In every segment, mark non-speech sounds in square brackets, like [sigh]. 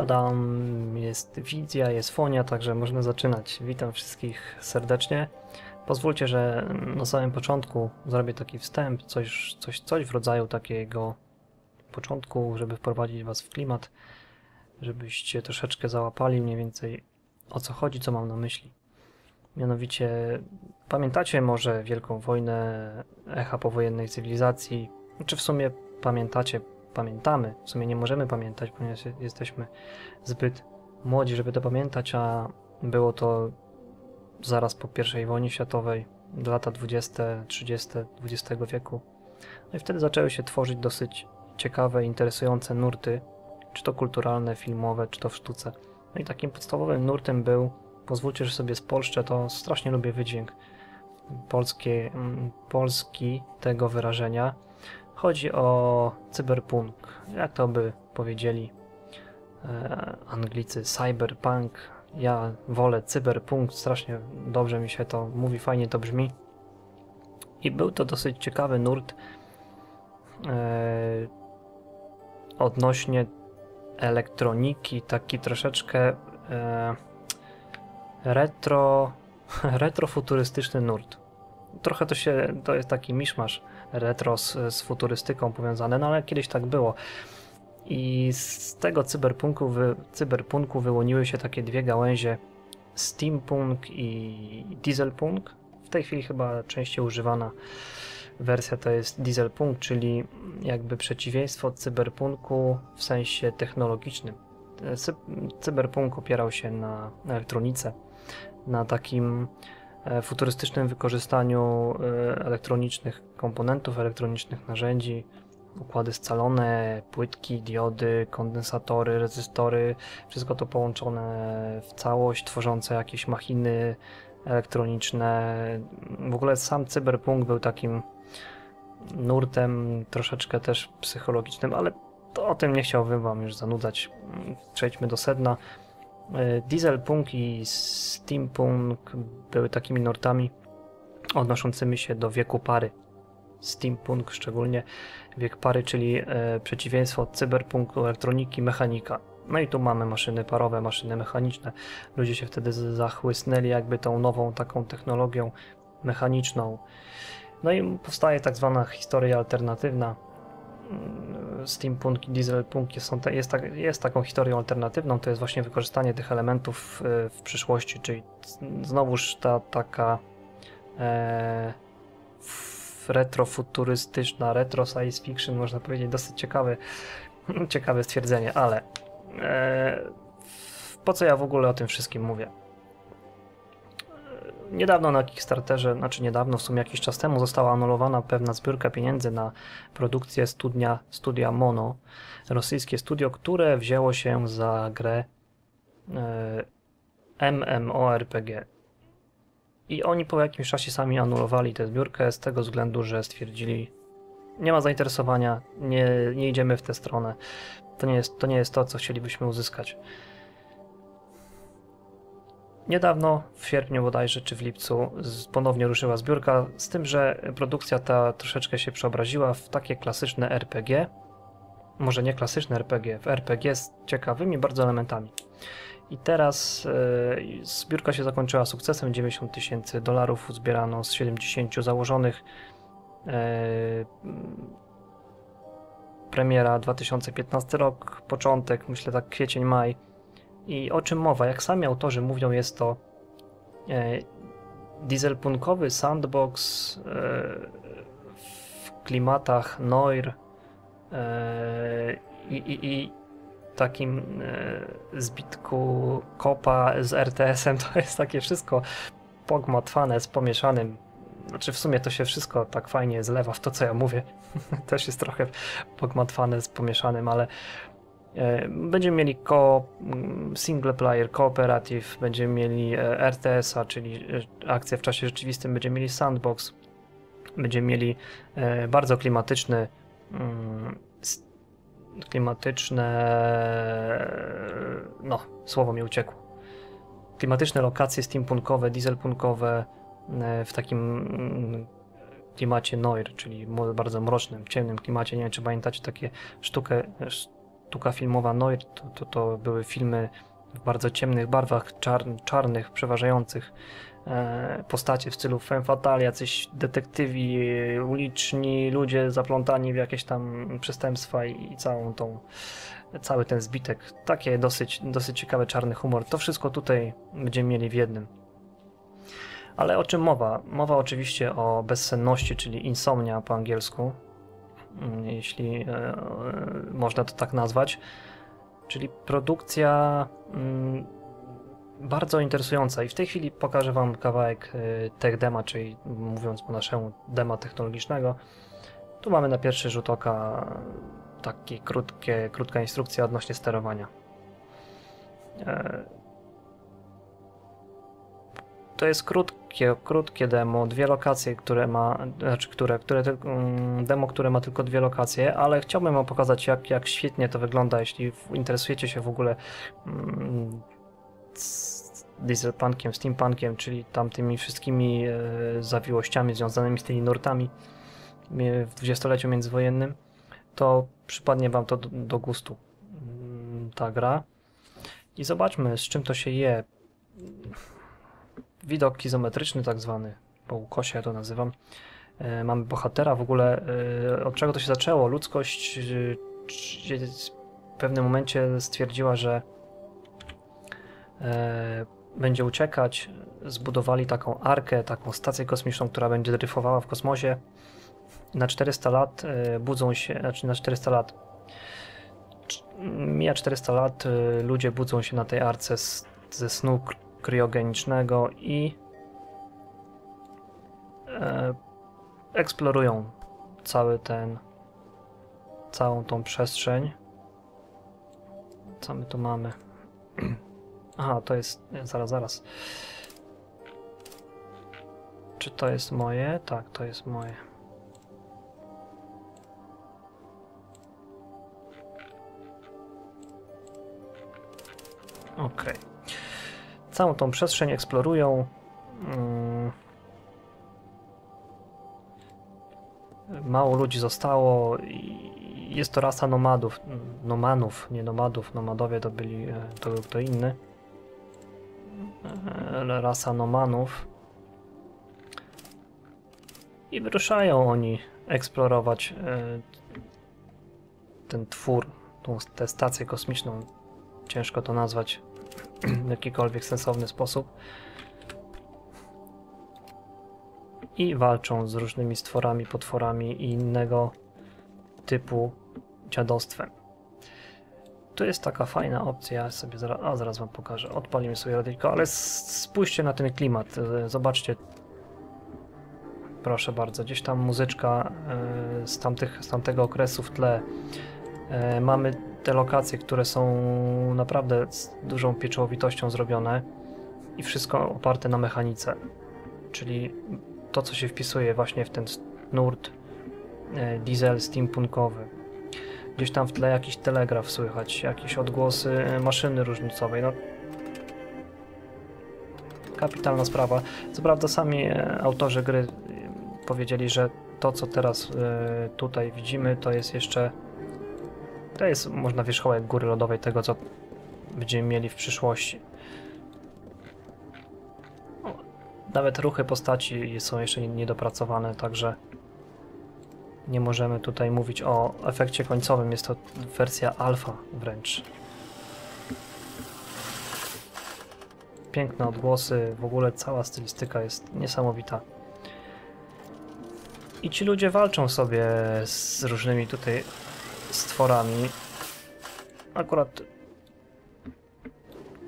Tadam, jest wizja, jest fonia, także można zaczynać. Witam wszystkich serdecznie. Pozwólcie, że na samym początku zrobię taki wstęp, coś, coś, coś w rodzaju takiego początku, żeby wprowadzić Was w klimat, żebyście troszeczkę załapali mniej więcej o co chodzi, co mam na myśli. Mianowicie, pamiętacie może Wielką Wojnę, echa powojennej cywilizacji, czy w sumie pamiętacie pamiętamy. W sumie nie możemy pamiętać, ponieważ jesteśmy zbyt młodzi, żeby to pamiętać, a było to zaraz po I wojnie światowej, lata 20., 30., XX wieku. No i wtedy zaczęły się tworzyć dosyć ciekawe, interesujące nurty, czy to kulturalne, filmowe, czy to w sztuce. No i takim podstawowym nurtem był, pozwólcie, że sobie spolszczę, to strasznie lubię wydźwięk polskie, mm, polski tego wyrażenia, Chodzi o cyberpunk, jak to by powiedzieli e, Anglicy, cyberpunk. Ja wolę cyberpunk, strasznie dobrze mi się to mówi, fajnie to brzmi. I był to dosyć ciekawy nurt e, odnośnie elektroniki, taki troszeczkę e, retro, [laughs] retrofuturystyczny nurt. Trochę to się, to jest taki miszmasz retro z, z futurystyką powiązane, no ale kiedyś tak było. I z tego cyberpunku, wy, cyberpunku wyłoniły się takie dwie gałęzie steampunk i dieselpunk. W tej chwili chyba częściej używana wersja to jest dieselpunk, czyli jakby przeciwieństwo cyberpunku w sensie technologicznym. Cyberpunk opierał się na elektronice, na takim futurystycznym wykorzystaniu e, elektronicznych komponentów, elektronicznych narzędzi, układy scalone, płytki, diody, kondensatory, rezystory, wszystko to połączone w całość, tworzące jakieś machiny elektroniczne. W ogóle sam cyberpunk był takim nurtem troszeczkę też psychologicznym, ale to o tym nie chciałbym wam już zanudzać. Przejdźmy do sedna. E, Dieselpunk i Steampunk były takimi nurtami odnoszącymi się do wieku pary. Steampunk szczególnie wiek pary, czyli e, przeciwieństwo cyberpunku, elektroniki, mechanika. No i tu mamy maszyny parowe, maszyny mechaniczne. Ludzie się wtedy zachłysnęli jakby tą nową taką technologią mechaniczną. No i powstaje tak zwana historia alternatywna, steampunk i dieselpunk te, jest, tak, jest taką historią alternatywną, to jest właśnie wykorzystanie tych elementów w, w przyszłości, czyli znowuż ta taka e, retrofuturystyczna, retro science fiction, można powiedzieć, dosyć ciekawe, ciekawe stwierdzenie, ale e, po co ja w ogóle o tym wszystkim mówię? Niedawno na Kickstarterze, znaczy niedawno, w sumie jakiś czas temu, została anulowana pewna zbiórka pieniędzy na produkcję studia, studia Mono, rosyjskie studio, które wzięło się za grę e, MMORPG. I oni po jakimś czasie sami anulowali tę zbiórkę z tego względu, że stwierdzili, nie ma zainteresowania, nie, nie idziemy w tę stronę. To nie, jest, to nie jest to, co chcielibyśmy uzyskać. Niedawno, w sierpniu bodajże, czy w lipcu, ponownie ruszyła zbiórka, z tym, że produkcja ta troszeczkę się przeobraziła w takie klasyczne RPG. Może nie klasyczne RPG, w RPG z ciekawymi bardzo elementami. I teraz yy, zbiórka się zakończyła sukcesem, 90 tysięcy dolarów zbierano z 70 założonych. Yy, premiera 2015 rok, początek, myślę tak kwiecień, maj i o czym mowa? Jak sami autorzy mówią, jest to e, dieselpunkowy sandbox e, w klimatach Noir e, i, i, i takim zbitku kopa z RTS-em. To jest takie wszystko pogmatwane z pomieszanym. Znaczy w sumie to się wszystko tak fajnie zlewa w to, co ja mówię. [laughs] Też jest trochę pogmatwane z pomieszanym, ale będziemy mieli ko mm, single player, cooperative, będziemy mieli e, RTS-a, czyli e, akcję w czasie rzeczywistym, będziemy mieli sandbox, będziemy mieli bardzo klimatyczny mm, klimatyczne no, słowo mi uciekło. Klimatyczne lokacje steampunkowe, dieselpunkowe w takim mm, klimacie noir, czyli bardzo mrocznym, ciemnym klimacie. Nie wiem, czy pamiętacie takie sztukę, sztuka filmowa Noir to, to, to były filmy w bardzo ciemnych barwach, czar, czarnych, przeważających e, postacie w stylu femme fatale, jacyś detektywi, uliczni, ludzie zaplątani w jakieś tam przestępstwa i, i całą tą, cały ten zbitek. Takie dosyć, dosyć ciekawy czarny humor. To wszystko tutaj będziemy mieli w jednym. Ale o czym mowa? Mowa oczywiście o bezsenności, czyli insomnia po angielsku, jeśli e, e, można to tak nazwać. Czyli produkcja mm, bardzo interesująca i w tej chwili pokażę Wam kawałek y, tech dema, czyli mówiąc po naszemu dema technologicznego. Tu mamy na pierwszy rzut oka takie krótkie, krótka instrukcja odnośnie sterowania. E, to jest krótkie, krótkie demo, dwie lokacje, które ma, znaczy które, które mm, demo, które ma tylko dwie lokacje, ale chciałbym wam pokazać jak, jak świetnie to wygląda, jeśli interesujecie się w ogóle mm, dieselpunkiem, steampunkiem, czyli tamtymi wszystkimi e, zawiłościami związanymi z tymi nurtami w dwudziestoleciu międzywojennym, to przypadnie wam to do, do gustu mm, ta gra. I zobaczmy, z czym to się je widok izometryczny tak zwany, po ukosie ja to nazywam. E, mamy bohatera, w ogóle e, od czego to się zaczęło? Ludzkość e, w pewnym momencie stwierdziła, że będzie uciekać. Zbudowali taką arkę, taką stację kosmiczną, która będzie dryfowała w kosmosie. Na 400 lat budzą się, znaczy na 400 lat mija 400 lat, ludzie budzą się na tej arce z, ze snu kryogenicznego i e, eksplorują cały ten całą tą przestrzeń. Co my tu mamy? [clears throat] Aha, to jest... Nie, zaraz, zaraz. Czy to jest moje? Tak, to jest moje. Okej. Okay całą tą przestrzeń eksplorują. Mm. Mało ludzi zostało. Jest to rasa nomadów. Nomanów, nie nomadów. Nomadowie to byli, e, to był kto inny. E, rasa nomanów. I wyruszają oni eksplorować e, ten twór, tą, tę stację kosmiczną. Ciężko to nazwać w jakikolwiek sensowny sposób. I walczą z różnymi stworami, potworami i innego typu dziadostwem. To jest taka fajna opcja, sobie zaraz, a zaraz wam pokażę. Odpalimy sobie radyjko, ale spójrzcie na ten klimat. E, zobaczcie. Proszę bardzo, gdzieś tam muzyczka e, z, tamtych, z tamtego okresu w tle. E, mamy te lokacje, które są naprawdę z dużą pieczołowitością zrobione i wszystko oparte na mechanice. Czyli to, co się wpisuje właśnie w ten nurt e, diesel steampunkowy. Gdzieś tam w tle jakiś telegraf słychać, jakieś odgłosy maszyny różnicowej. No, kapitalna sprawa. Co prawda sami e, autorzy gry powiedzieli, że to, co teraz tutaj widzimy, to jest jeszcze to jest, można wierzchołek góry lodowej tego, co będziemy mieli w przyszłości. Nawet ruchy postaci są jeszcze niedopracowane, także nie możemy tutaj mówić o efekcie końcowym. Jest to wersja alfa wręcz. Piękne odgłosy, w ogóle cała stylistyka jest niesamowita. I ci ludzie walczą sobie z różnymi tutaj stworami. Akurat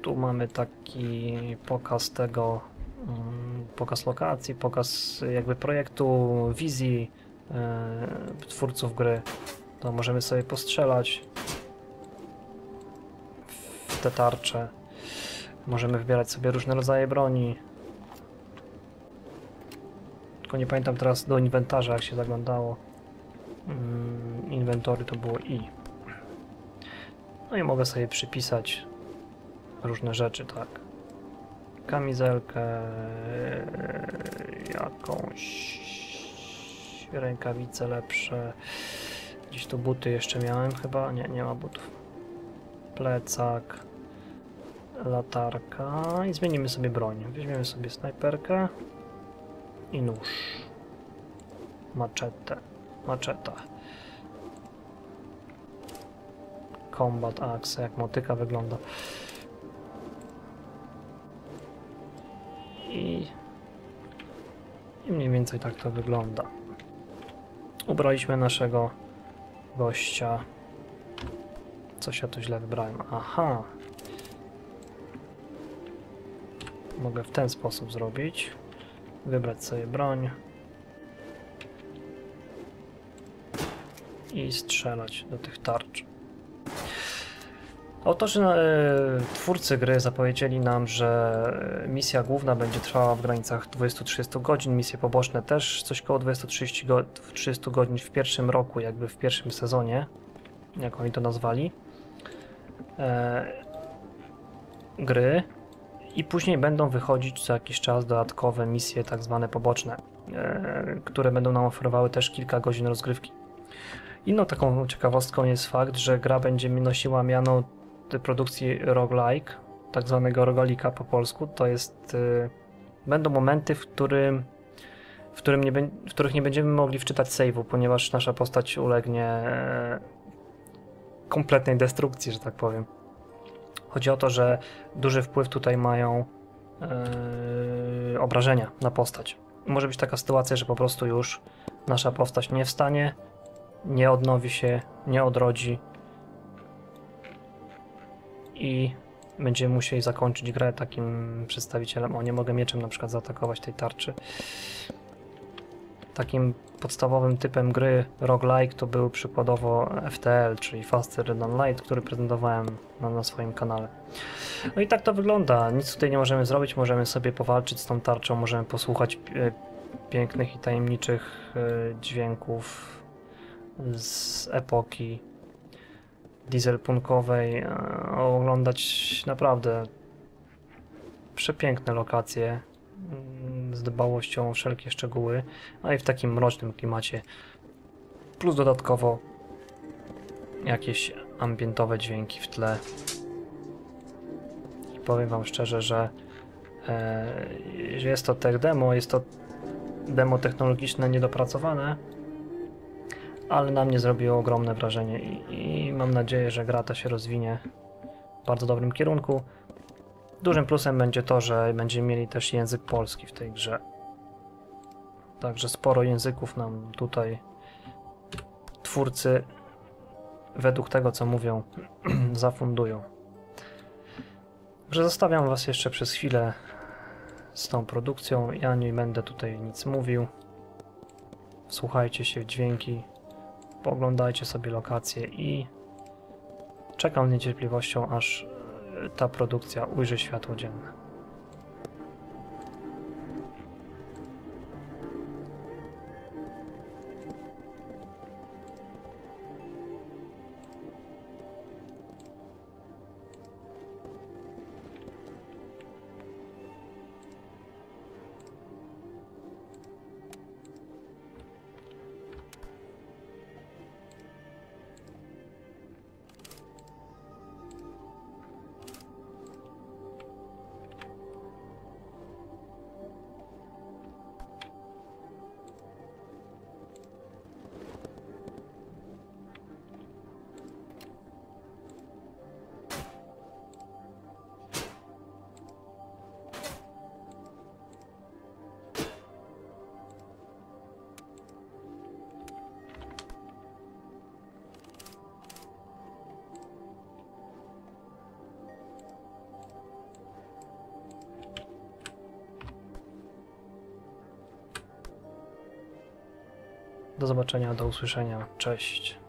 tu mamy taki pokaz tego, mm, pokaz lokacji, pokaz jakby projektu, wizji e, twórców gry. To możemy sobie postrzelać w te tarcze. Możemy wybierać sobie różne rodzaje broni. Tylko nie pamiętam teraz do inwentarza jak się zaglądało. Mm, inwentory to było i. No i mogę sobie przypisać różne rzeczy, tak. Kamizelkę, jakąś rękawice lepsze. Gdzieś tu buty jeszcze miałem chyba. Nie, nie ma butów. plecak, latarka i zmienimy sobie broń. Weźmiemy sobie snajperkę i nóż. Maczetę. Maczeta. Combat Axe, jak motyka wygląda. I, I mniej więcej tak to wygląda. Ubraliśmy naszego gościa. Coś ja tu źle wybrałem. Aha. Mogę w ten sposób zrobić. Wybrać sobie broń. I strzelać do tych tarcz. Autorzy, e, twórcy gry zapowiedzieli nam, że misja główna będzie trwała w granicach 20-30 godzin, misje poboczne też coś koło 20-30 go, 30 godzin w pierwszym roku, jakby w pierwszym sezonie, jak oni to nazwali, e, gry i później będą wychodzić co jakiś czas dodatkowe misje, tak zwane poboczne, e, które będą nam oferowały też kilka godzin rozgrywki. Inną taką ciekawostką jest fakt, że gra będzie nosiła miano produkcji roguelike, tak zwanego rogalika po polsku, to jest y, będą momenty, w którym w, którym nie, w których nie będziemy mogli wczytać save'u, ponieważ nasza postać ulegnie e, kompletnej destrukcji, że tak powiem. Chodzi o to, że duży wpływ tutaj mają e, obrażenia na postać. Może być taka sytuacja, że po prostu już nasza postać nie wstanie, nie odnowi się, nie odrodzi i będziemy musieli zakończyć grę takim przedstawicielem. O, nie mogę mieczem na przykład zaatakować tej tarczy. Takim podstawowym typem gry roguelike to był przykładowo FTL, czyli Faster Than Light, który prezentowałem na, na swoim kanale. No i tak to wygląda. Nic tutaj nie możemy zrobić, możemy sobie powalczyć z tą tarczą, możemy posłuchać e, pięknych i tajemniczych e, dźwięków z epoki dieselpunkowej, e, oglądać naprawdę przepiękne lokacje mm, z dbałością o wszelkie szczegóły, a i w takim mrocznym klimacie. Plus dodatkowo jakieś ambientowe dźwięki w tle. I powiem Wam szczerze, że e, jest to tech demo, jest to demo technologiczne niedopracowane, ale na mnie zrobiło ogromne wrażenie i, i mam nadzieję, że gra ta się rozwinie w bardzo dobrym kierunku. Dużym plusem będzie to, że będziemy mieli też język polski w tej grze. Także sporo języków nam tutaj twórcy według tego co mówią [clears throat] zafundują. Że zostawiam was jeszcze przez chwilę z tą produkcją. Ja nie będę tutaj nic mówił. Słuchajcie się w dźwięki Poglądajcie sobie lokacje i czekam z niecierpliwością, aż ta produkcja ujrzy światło dzienne. Do zobaczenia, do usłyszenia. Cześć.